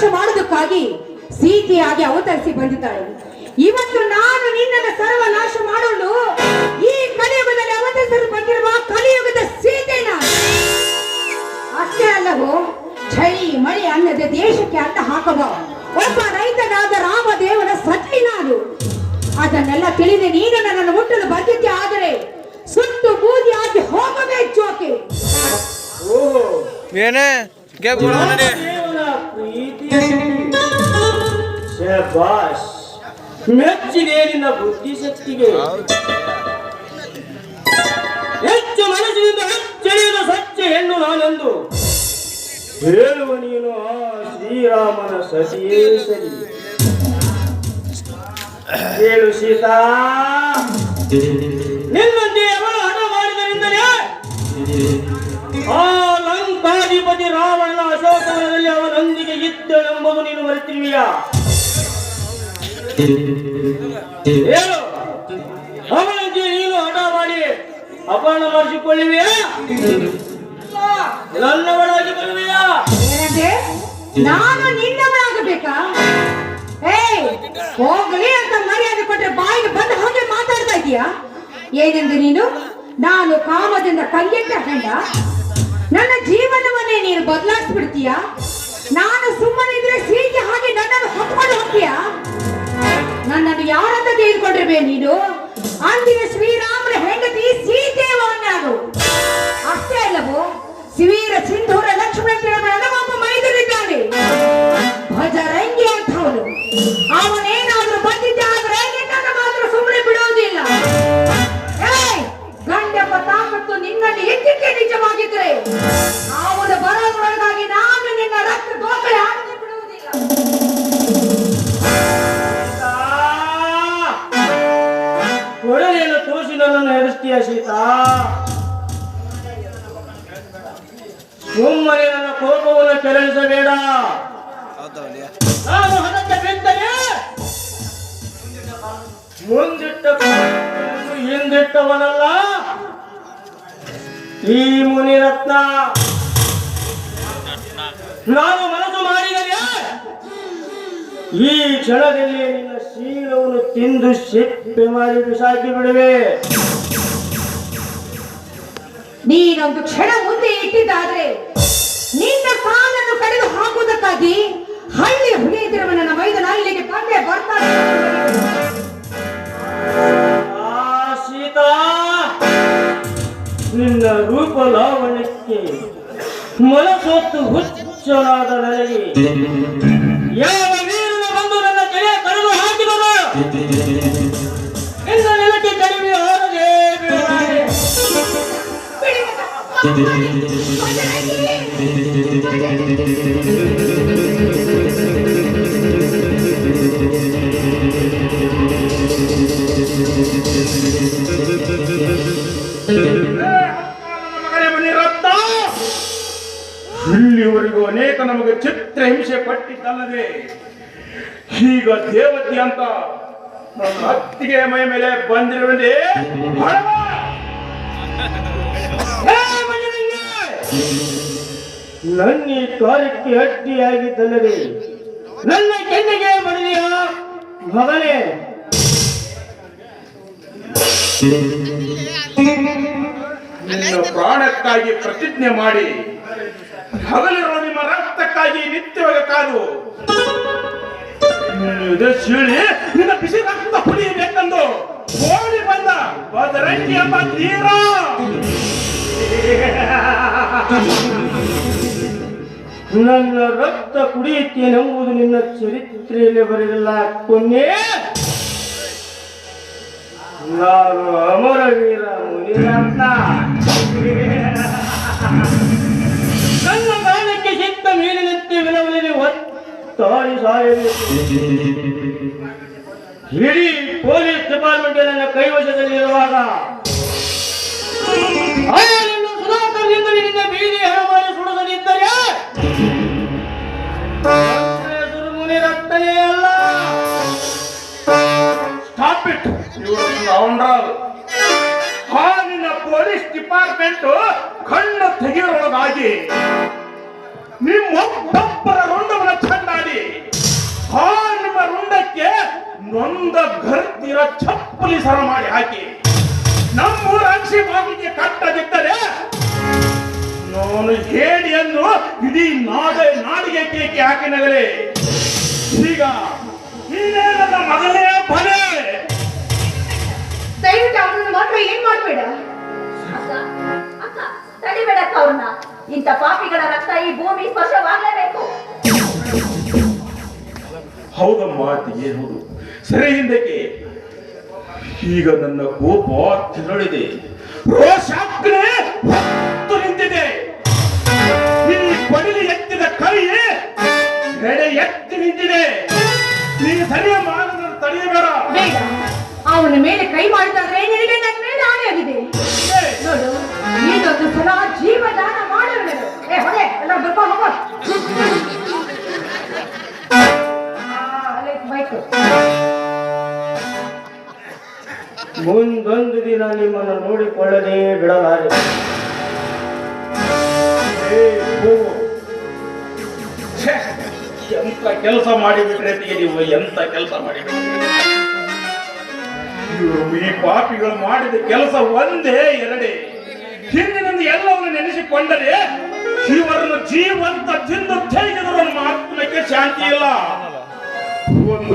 ಸರ್ವನಾಶ ಮಾಡುವುದಕ್ಕಾಗಿ ಸೀತೆಯಾಗಿ ಅವತರಿಸಿ ಬಂದಿದ್ದಾಳೆ. ಇವತ್ತು ನಾನು ನಿನ್ನನ್ನು ಸರ್ವನಾಶ ಮಾಡಲು ಈ ಕಲಿಯುಗದಲ್ಲಿ ಅವತರಿಸಲು ಬಂದಿರುವ ಕಲಿಯುಗದ ಸೀತೆನ. ಅಷ್ಟೇ ಅಲ್ಲವೋ ಚಳಿ ಮಳೆ ಅನ್ನದ ದೇಶಕ್ಕೆ ಅಂತ ಹಾಕಬಹುದು ಒಬ್ಬ ರೈತನಾದ ರಾಮದೇವನ ಸತಿ ನಾನು. ಅದನ್ನೆಲ್ಲ ತಿಳಿದು, ನೀನು ನನ್ನನ್ನು ಮುಟ್ಟಲು ಬಂದಿದ್ದೆ ಆದರೆ ಸುಟ್ಟು ಬೂದಿ ಆಗಿ ಹೋಗಬೇಕು ಜೋಕೆ. ಓಹೋ. ಏನೇ? ಶಬಾಷ್. ಮೆಚ್ಚಿದೆ ನಿನ್ನ ಬುದ್ಧಿಶಕ್ತಿಗೆ. ಹೆಚ್ಚು ಮನಸ್ಸಿನಿಂದ ಹೆಚ್ಚೆಳೆಯುವ ಸತ್ಯ ಹೆಣ್ಣು ನಾನೆಂದು. ಹೇಳುವ ನೀನು ಆ ಶ್ರೀರಾಮನ ಸತಿಯೇ ಸರಿ. ಹೇಳು ಸೀತಾ. ನಿನ್ನಂತೆ ಅವಳು ಹಠ ಮಾಡಿದರಿಂದಲೇ ಆ ಲಂಕಾಧಿಪತಿ ರಾವಣನ ನೀನು ಮರೆತಿರುವಿಯಾ? ಏನು ಅವಳಿಗೆ ನೀನು ಹಣ ಮಾಡಿ ಅಪಹರಣ ಮಾಡಿಸಿಕೊಳ್ಳುವಿಯಾ? ನನ್ನವಳಾಗಿ ಬರುವೆಯಾ? ನಾನು ನಿನ್ನವಳಾಗಬೇಕಾ? ಏಯ್, ಹೋಗಲಿ ಅಂತ ಮರ್ಯಾದೆ ಕೊಟ್ರೆ ಬಾಯಿಗೆ ಬಂದ ಹಾಗೆ ಮಾತಾಡ್ತಾ ಇದೀಯಾ ಏನೆಂದು ನೀನು? ನಾನು ಕಾಮದಿಂದ ಕೈಗೆಟ್ಟ ಕಂಡ ನನ್ನ ಜೀವನವನ್ನೇ ನೀನು ಬದಲಾಯಿಸ್ಬಿಡ್ತೀಯಾ? ನಾನು ಸುಮ್ಮನೆ ಸುಮ್ಮನಿದ್ರೆ ಸೀತೆ ಹಾಗೆ ನನ್ನನ್ನು ಹೊತ್ಕೊಂಡು ಹೋಗ್ತೀಯಾ? ನನ್ನನ್ನು ಯಾರಂತ ತೆಗೆದುಕೊಂಡಿರ್ಬೇ ನೀನು? ಅಂದಿನ ಶ್ರೀರಾಮನ ಸುಮ್ಮನೆ ನನ್ನ ಕೋಪವನ್ನು ಚಲಿಸಬೇಡ ನಾನು ಹಣಕ್ಕೆ ಬಿದ್ದರೆ ಮುಂದಿಟ್ಟ ಹಿಂದಿಟ್ಟವನಲ್ಲ? ಈ ಮುನಿರತ್ನ. ನಾನು ಮನಸ್ಸು ಮಾಡಿದರೆ ಈ ಕ್ಷಣದಲ್ಲಿ ನಿನ್ನ ಶೀಲವನ್ನು ತಿಂದು ಸಿಪ್ಪೆ ಮಾಡಿ ಬಿಸಾಕಿ ಬಿಡುವೆ. ನೀನೊಂದು ಕ್ಷಣ ಮುಂದೆ ಇಟ್ಟಿದ್ದಾದ್ರೆ ನಿನ್ನ ಕಾಲನ್ನು ಕಡಿದು ಹಾಕುವುದಕ್ಕಾಗಿ ಹಳ್ಳಿ ಹುಲಿಯದಿರುವ ನನ್ನ ಮೈದನ ಇಲ್ಲಿಗೆ ತಂದೆ ಬರ್ತಾನೆ. ಸೀತಾ ನಿನ್ನ ರೂಪ ಲಾವಣ್ಯಕ್ಕೆ ಮೊಲಸೊತ್ತು ಹುಚ್ಚನಾದ ನನಗೆ ಯಾವ ವೀರನ ಬಂದು ನನ್ನ ಕೆಳೆ ಕಡಿದು ಹಾಕಿದರು ನಿನ್ನ ನೆಲಕ್ಕೆ ಕಡಿಮೆ ಹೋಗದೆ ಬೀಳಲಾರೆ. ಇಲ್ಲಿವರೆಗೂ ಅನೇಕ ನಮಗೆ ಚಿತ್ರ ಹಿಂಸೆ ಪಟ್ಟಿದ್ದಲ್ಲದೆ ಈಗ ದೇವತೆ ಅಂತ ಅತ್ತಿಗೆ ಮೈ ಮೇಲೆ ಬಂದಿರುವುದೇ ನನ್ನ ಕಾರ್ಯಕ್ಕೆ ಅಡ್ಡಿಯಾಗಿದ್ದಲ್ಲದೆ ನನ್ನ ಕೆನ್ನಿಗೆ ಬಡಿದೆಯ ಮಗನೇ? ನಿನ್ನ ಪ್ರಾಣಕ್ಕಾಗಿ ಪ್ರತಿಜ್ಞೆ ಮಾಡಿ ಹಗಲಿರುವ ನಿಮ್ಮ ರಕ್ತಕ್ಕಾಗಿ ನಿತ್ಯವಾಗಿ ಕಾದು, ನಿನ್ನ ಬಿಸಿ ರಕ್ತ ಕುಡಿಯಬೇಕೆಂದು ಓಡಿ ಬಂದ ಬದರಂಗಿ ಎಂಬ ತೀರ. ನನ್ನ ರಕ್ತ ಕುಡಿಯುತ್ತೇನೆಂಬುದು ನಿನ್ನ ಚರಿತ್ರೆಯಲ್ಲಿ ಬರೆದಿಲ್ಲ. ಕೊನ್ನೆ ನಾನು ಅಮರವೀರ ಮುನಿರತ್ನ. ನನ್ನ ಕಾರಣಕ್ಕೆ ಸಿಕ್ಕ ಮೀನಿನಂತೆ ವಿಲವಲಿಗೆ ಒತ್ತಾಡಿ ಸಾಯಲಿ. ಇಡೀ ಪೊಲೀಸ್ ಡಿಪಾರ್ಟ್ಮೆಂಟ್ ನನ್ನ ಕೈವಶದಲ್ಲಿರುವಾಗ. ಸುಧಾಕರ್ನಿಂದ ನಿನ್ನ ಬೀದಿ ಹಣ ಕಂಡು ಕಣ್ಣ ತೆಗೆಯೊಳಗಾಗಿ ನಿಮ್ಮೊಬ್ಬೊಬ್ಬರ ರುಂಡವನ್ನು ಚೆಂಡಾಡಿ ಆ ನಿಮ್ಮ ರುಂಡಕ್ಕೆ ನೊಂದ ಘರ್ತಿರ ಚಪ್ಪಲಿ ಸರ ಮಾಡಿ ಹಾಕಿ. ನಮ್ಮೂರ ಅಕ್ಷಿ ಬಾಗಿಲಿಗೆ ಕಟ್ಟದಿದ್ದರೆ ನಾನು ಹೇಳಿಯನ್ನು ಇಡೀ ನಾಡ ನಾಡಿಗೆ ಕೇಕೆ ಹಾಕಿನಗಲೇ ಈಗ ಇನ್ನೇ ನನ್ನ ಮಗನೇ ಬಲೆ. ಹೌದಮ್ಮ ಅತ್ತಿಗೆ ಹೌದು? ಸರಿ ಹಿಂದಕ್ಕೆ. ಈಗ ನನ್ನ ಕೋಪ ತಿರುಳಿದೆ ರೋಷಾಗ್ನೆ ಹೊತ್ತು ನಿಂತಿದೆ. ಇಲ್ಲಿ ಕೊಡಲಿ ಎತ್ತಿದ ಕೈ ಎಡೆ ಎತ್ತಿ ನಿಂತಿದೆ. ನೀನು ಸರಿಯ ಮಾನದ ತಡೆಯಬೇಡ. ಬೇಡ ಅವನ ಮೇಲೆ ಕೈ ಮಾಡಿದಾದ್ರೆ ನಿನಗೆ ನನ್ನ ಮೇಲೆ ಆಗಿದೆ ನೋಡು ಇದೊಂದು ಸಲ ಜೀವದಾನ ಮುಂದೊಂದು ದಿನ ನಿಮ್ಮನ್ನು ನೋಡಿಕೊಳ್ಳದೆ ಬಿಡಲಾರೆ. ಎಂತ ಕೆಲಸ ಮಾಡಿಬಿಟ್ರೆ ನೀವು? ಎಂತ ಕೆಲಸ ಮಾಡಿಬಿಟ್ರೆ? ಈ ಪಾಪಿಗಳು ಮಾಡಿದ ಕೆಲಸ ಒಂದೇ, ಎರಡೇ. ಹಿಂದಿನಿಂದ ಎಲ್ಲವನ್ನು ನೆನೆಸಿಕೊಂಡರೆ ಇವರನ್ನು ಜೀವಂತ ತಿಂದು ಮಾತ್ರಕ್ಕೆ ಆತ್ಮಕ್ಕೆ ಶಾಂತಿ ಇಲ್ಲ. ಒಂದು